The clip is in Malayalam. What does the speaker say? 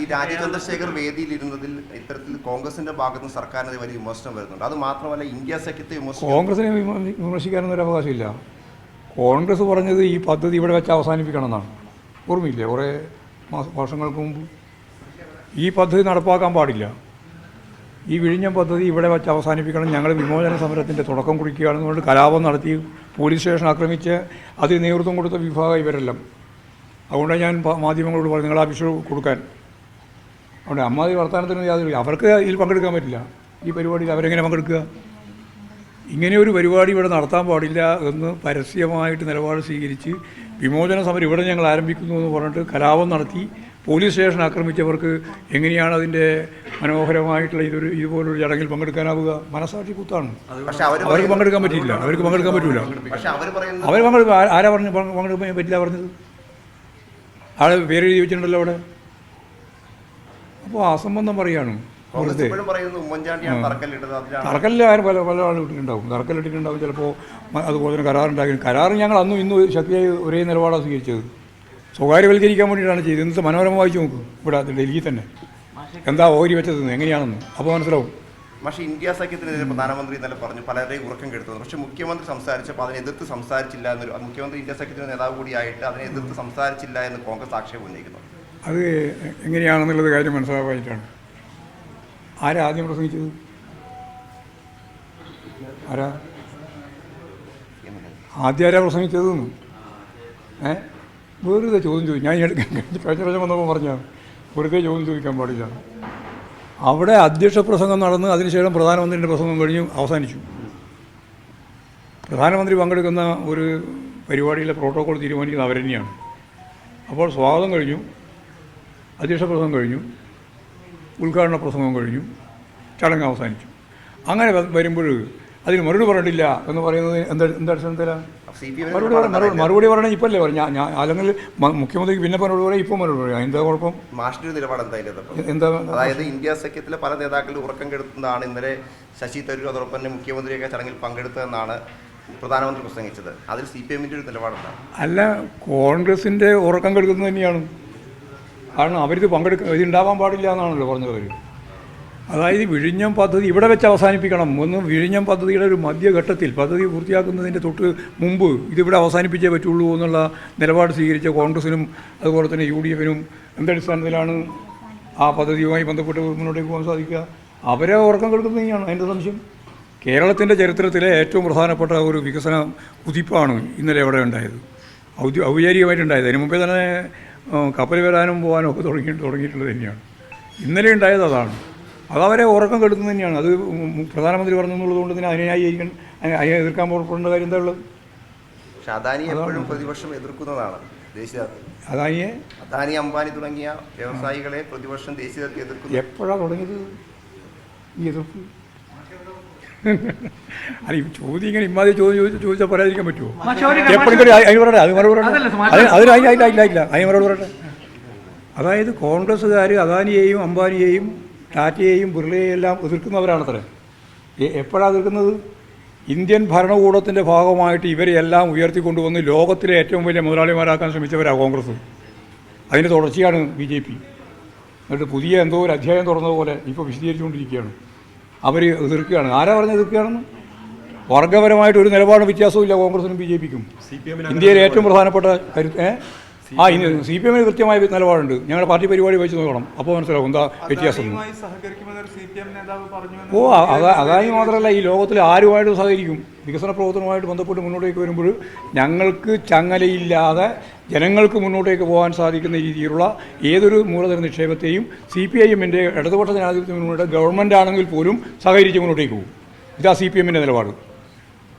ഈ രാജീവ് ചന്ദ്രശേഖർ വേദിയിൽ ഇരുന്നതിൽ ഇത്തരത്തിൽ കോൺഗ്രസിന്റെ ഭാഗത്ത് സർക്കാരിന് വലിയ വിമർശനം വരുന്നുണ്ട്. അത് മാത്രമല്ല ഇന്ത്യ സഖ്യത്തെ കോൺഗ്രസിനെ വിമ- വിമർശിക്കാനൊന്നും ഒരു അവകാശമില്ല. കോൺഗ്രസ് പറഞ്ഞത് ഈ പദ്ധതി ഇവിടെ വെച്ച് അവസാനിപ്പിക്കണം എന്നാണ് ഓർമ്മയില്ലേ? കുറേ വർഷങ്ങൾക്ക് മുമ്പ് ഈ പദ്ധതി നടപ്പാക്കാൻ പാടില്ല. ഈ വിഴിഞ്ഞ പദ്ധതി ഇവിടെ വെച്ച് അവസാനിപ്പിക്കണം. ഞങ്ങൾ വിമോചന സമരത്തിന്റെ തുടക്കം കുറിക്കുകയാണെന്ന് പറഞ്ഞിട്ട് കലാപം നടത്തി പോലീസ് സ്റ്റേഷൻ ആക്രമിച്ച് അതിന് നേതൃത്വം കൊടുത്ത വിഭാഗം ഇവരെല്ലാം. അതുകൊണ്ടാണ് ഞാൻ മാധ്യമങ്ങളോട് പറഞ്ഞു നിങ്ങൾ ആ കൊടുക്കാൻ. അവിടെ അമ്മാതി വർത്തമാനത്തിന് യാതൊരു അവർക്ക് ഇതിൽ പങ്കെടുക്കാൻ പറ്റില്ല. ഈ പരിപാടിയിൽ അവരെങ്ങനെ പങ്കെടുക്കുക? ഇങ്ങനെ ഒരു പരിപാടി ഇവിടെ നടത്താൻ പാടില്ല എന്ന് പരസ്യമായിട്ട് നിലപാട് സ്വീകരിച്ച് വിമോചന സമരം ഇവിടെ ഞങ്ങൾ ആരംഭിക്കുന്നു എന്ന് പറഞ്ഞിട്ട് കലാപം നടത്തി പോലീസ് സ്റ്റേഷൻ ആക്രമിച്ചവർക്ക് എങ്ങനെയാണ് അതിന്റെ മനോഹരമായിട്ടുള്ള ഇതൊരു ഇതുപോലൊരു ചടങ്ങിൽ പങ്കെടുക്കാനാവുക? മനസാക്ഷി കുത്താണ്. അവർക്ക് പങ്കെടുക്കാൻ പറ്റില്ല അവർക്ക് പങ്കെടുക്കാൻ പറ്റില്ല അവർ പങ്കെടുക്കും ആരാ പറഞ്ഞു പങ്കെ- പങ്കെടുക്കാൻ പറ്റില്ല പറഞ്ഞത്? ആൾ പേര് എഴുതി വെച്ചിട്ടുണ്ടല്ലോ അവിടെ. അപ്പോൾ അസംബന്ധം പറയാണ്. തറക്കല്ലിൽ ആരും പല പല ആളുകളുണ്ടാവും തറക്കല്ലിട്ടിട്ടുണ്ടാവും ചിലപ്പോൾ അതുപോലെ തന്നെ കരാറുണ്ടാക്കി കരാർ ഞങ്ങൾ അന്നും ഇന്നും ശക്തിയായി ഒരേ നിലപാടാണ് സ്വീകരിച്ചത്. സ്വകാര്യവൽക്കരിക്കാൻ വേണ്ടിയിട്ടാണ് ചെയ്തത്. ഇന്നത്തെ മനോരമ വായിച്ചു നോക്കും. ഇവിടെ ഡൽഹിയിൽ തന്നെ. എന്താ ഓരി വെച്ചത് എങ്ങനെയാണെന്ന്? അപ്പോൾ മനസ്സിലാവും. പക്ഷേ ഇന്ത്യ സഖ്യത്തിനെതിരെ പ്രധാനമന്ത്രി ഇന്നലെ പറഞ്ഞു പലരെയും ഉറക്കം കെടുത്തു പക്ഷേ മുഖ്യമന്ത്രി സംസാരിച്ചപ്പോൾ അതിനെ എതിർത്ത് സംസാരിച്ചില്ല എന്നൊരു മുഖ്യമന്ത്രി ഇന്ത്യ സഖ്യത്തിന്റെ നേതാവ് കൂടിയായിട്ട് അതിനെ എതിർത്ത് സംസാരിച്ചില്ല എന്ന് കോൺഗ്രസ് ആക്ഷേപം ഉന്നയിക്കുന്നു. അത് എങ്ങനെയാണെന്നുള്ളത് കാര്യം മനസ്സിലാവായിട്ടാണ് ആരാദ്യം പ്രസംഗിച്ചത്? ആരാ? ആദ്യം ആരാ പ്രസംഗിച്ചത് എന്ന് ഏ? വെറുതെ ചോദ്യം ചോദിക്കും ഞാൻ എടുക്കാൻ കഴിഞ്ഞ പ്രാവശ്യം വന്നപ്പോൾ പറഞ്ഞാൽ വെറുതെ ചോദ്യം ചോദിക്കാൻ പാടില്ല. അവിടെ അധ്യക്ഷ പ്രസംഗം നടന്ന് അതിനുശേഷം പ്രധാനമന്ത്രിയുടെ പ്രസംഗം കഴിഞ്ഞു അവസാനിച്ചു. പ്രധാനമന്ത്രി പങ്കെടുക്കുന്ന ഒരു പരിപാടിയിലെ പ്രോട്ടോകോൾ തീരുമാനിക്കുന്നത് അവരെന്നെയാണ്. അപ്പോൾ സ്വാഗതം കഴിഞ്ഞു. അധ്യക്ഷ പ്രസംഗം കഴിഞ്ഞു. ഉദ്ഘാടന പ്രസംഗം കഴിഞ്ഞു. ചടങ്ങ് അവസാനിച്ചു. അങ്ങനെ വരുമ്പോൾ അതിന് മറുപടി പറഞ്ഞിട്ടില്ല എന്ന് പറയുന്നത് എന്താ എന്താ അടിസ്ഥാനത്തിലാണ് മറുപടി പറ- മറുപടി പറഞ്ഞാൽ ഇപ്പല്ലേ പറഞ്ഞു ഞാൻ അല്ലെങ്കിൽ മുഖ്യമന്ത്രിക്ക് പിന്നെ മറുപടി പറയാം ഇപ്പോൾ മറുപടി പറയാം. എന്താ കുഴപ്പം? മാഷിന്റെ നിലപാട് എന്താ എന്താ? അതായത് ഇന്ത്യ സഖ്യത്തിലെ പല നേതാക്കളും ഉറക്കം കെടുത്തുന്നതാണ് ഇന്നലെ ശശി തരൂർ അതോടൊപ്പം തന്നെ മുഖ്യമന്ത്രിയൊക്കെ ചടങ്ങിൽ പങ്കെടുത്തതെന്നാണ് പ്രധാനമന്ത്രി പ്രസംഗിച്ചത്. അതിൽ സി പി എമ്മിന്റെ ഒരു നിലപാടുണ്ടാകും അല്ല കോൺഗ്രസിന്റെ ഉറക്കം കെടുക്കുന്നത് തന്നെയാണ്. കാരണം അവരിത് പങ്കെടുക്ക ഇത് ഉണ്ടാവാൻ പാടില്ല എന്നാണല്ലോ പറഞ്ഞത് അവർ അതായത് വിഴിഞ്ഞം പദ്ധതി ഇവിടെ വെച്ച് അവസാനിപ്പിക്കണം. ഒന്ന് വിഴിഞ്ഞം പദ്ധതിയുടെ ഒരു മധ്യഘട്ടത്തിൽ പദ്ധതി പൂർത്തിയാക്കുന്നതിന്റെ തൊട്ട് മുമ്പ് ഇതിവിടെ അവസാനിപ്പിച്ചേ പറ്റുള്ളൂ എന്നുള്ള നിലപാട് സ്വീകരിച്ച കോൺഗ്രസിനും അതുപോലെ തന്നെ യു ഡി എഫിനും എന്തടിസ്ഥാനത്തിലാണ് ആ പദ്ധതിയുമായി ബന്ധപ്പെട്ട് മുന്നോട്ടേക്ക് പോകാൻ സാധിക്കുക. അവരെ ഉറക്കം കെടുക്കുന്നത് തന്നെയാണ് അതിന്റെ സംശയം? കേരളത്തിന്റെ ചരിത്രത്തിലെ ഏറ്റവും പ്രധാനപ്പെട്ട ഒരു വികസന കുതിപ്പാണ് ഇന്നലെ അവിടെ ഉണ്ടായത്. ഔദ്യോ ഔപചാരികമായിട്ടുണ്ടായത് അതിന് മുമ്പേ തന്നെ കപ്പൽ വരാനും പോകാനും ഒക്കെ തുടങ്ങി തുടങ്ങിയിട്ടുള്ളത് തന്നെയാണ്. ഇന്നലെ ഉണ്ടായത് അതാണ്. അതവരെ ഉറക്കം കെടുക്കുന്നത് തന്നെയാണ്. അത് പ്രധാനമന്ത്രി പറഞ്ഞതെന്നുള്ളത് കൊണ്ട് തന്നെ അതിനെ ന്യായീകരിക്കാൻ അതിനെ അതിനെ എതിർക്കാൻ പുറപ്പെടേണ്ട കാര്യം എന്താ ഉള്ളത്? അദാനി എപ്പോഴും പ്രതിപക്ഷം എതിർക്കുന്നതാണ് ദേശീയ അദാനിയെ? അദാനി അംബാനി തുടങ്ങിയ വ്യവസായികളെ പ്രതിപക്ഷം ദേശീയ എതിർക്കുന്നു. എപ്പോഴാണ് തുടങ്ങിയത്? ഈ എതിർപ്പ്? അല്ല ഈ ചോദ്യം ഇങ്ങനെ ഇമ്മാതി ചോദ്യം ചോദിച്ചാൽ ചോദിച്ചാൽ പറയാതിരിക്കാൻ പറ്റുമോ എപ്പോഴും അതിന് പറയട്ടെ അത് മറുപടി പറയട്ടെ അതിന് അതിന് ഇല്ല ഇല്ല ഇല്ല അതിന് മറുപടി പറയട്ടെ. അതായത് കോൺഗ്രസ്സുകാർ അദാനിയെയും അംബാനിയെയും ടാറ്റയെയും ബിർളയെയും എല്ലാം എതിർക്കുന്നവരാണത്രേ എപ്പോഴാണ് എതിർക്കുന്നത്? ഇന്ത്യൻ ഭരണകൂടത്തിന്റെ ഭാഗമായിട്ട് ഇവരെയെല്ലാം ഉയർത്തിക്കൊണ്ടുവന്ന് ലോകത്തിലെ ഏറ്റവും വലിയ മുതലാളിമാരാക്കാൻ ശ്രമിച്ചവരാണ് കോൺഗ്രസ്. അതിന്റെ തുടർച്ചയാണ് ബി ജെ പി. എന്നിട്ട് പുതിയ എന്തോ ഒരു അധ്യായം തുറന്നതുപോലെ ഇപ്പോൾ വിശദീകരിച്ചുകൊണ്ടിരിക്കുകയാണ്. അവർ എതിർക്കുകയാണ്. ആരാ പറഞ്ഞ് എതിർക്കുകയാണെന്ന്? വർഗപരമായിട്ട് ഒരു നിലപാട് വ്യത്യാസവും ഇല്ല കോൺഗ്രസിനും ബി ജെ പിക്കും. ഇന്ത്യയിലെ ഏറ്റവും പ്രധാനപ്പെട്ട കരു ആ ഇനി സി പി എമ്മിന് കൃത്യമായ നിലപാടുണ്ട്. ഞങ്ങളുടെ പാർട്ടി പരിപാടി വെച്ച് നോക്കണം. അപ്പോൾ മനസ്സിലാവും എന്താ വ്യത്യാസം. ഓ അതായി മാത്രമല്ല ഈ ലോകത്തിൽ ആരുമായിട്ടും സഹകരിക്കും. വികസന പ്രവർത്തനവുമായിട്ട് ബന്ധപ്പെട്ട് മുന്നോട്ടേക്ക് വരുമ്പോൾ ഞങ്ങൾക്ക് ചങ്ങലയില്ലാതെ ജനങ്ങൾക്ക് മുന്നോട്ടേക്ക് പോകാൻ സാധിക്കുന്ന രീതിയിലുള്ള ഏതൊരു മൂലധന നിക്ഷേപത്തെയും സി പി ഐ എമ്മിന്റെ ഇടതുപക്ഷ ജനാധിപത്യ മുന്നോട്ട് ഗവൺമെന്റ് ആണെങ്കിൽ പോലും സഹകരിച്ച് മുന്നോട്ടേക്ക് പോകും. ഇതാ സി പി എമ്മിന്റെ നിലപാട്.